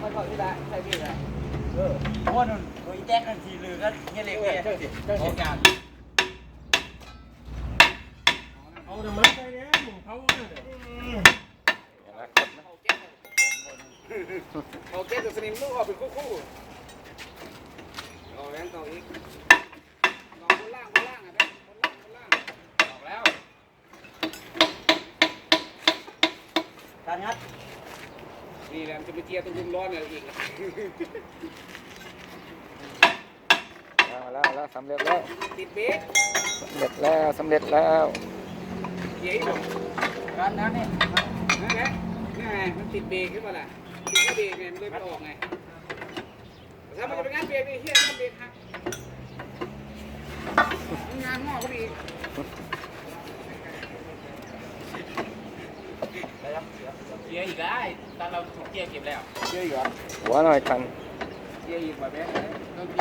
ไปก่อนที่ละใช่พี่ละเออเพราะว่านุ่นโดยแจ็คกันทีลือก็เงี้ยเล็กเลยเจ้าสิเจ้าสิเอาแต่มันไปแล้วหมูเขาเนี่ยเดี๋ยวโอเคตัวสนิมลูกออกเป็นคู่ๆเอาแรงต่ออีกลองบนล่างบนล่างอะบนล่างบนล่างออกแล้วการงัด นี่แหละมันจะไปเจียตรงรุมร้อนเนี่ยอีกมาแล้วมาแล้วสำเร็จแล้วติดเบรกสำเร็จแล้วสำเร็จแล้วเจียอีกบ่การงัดนี่ยนั่นแหละนี่ไงมันติดเบรกขึ้นมาล่ะติดเบรกไงมันเลยไม่ออกไงถ้ามันจะเป็นงานเบรกนี่เฮียงานเบรกหักงานงอกก็มี เกียร์อีกได้ตอนเราถูกเกียร์เก็บแล้วเยร์อยู่อะหัวหน่อยทัน เกียอีกแบบนี้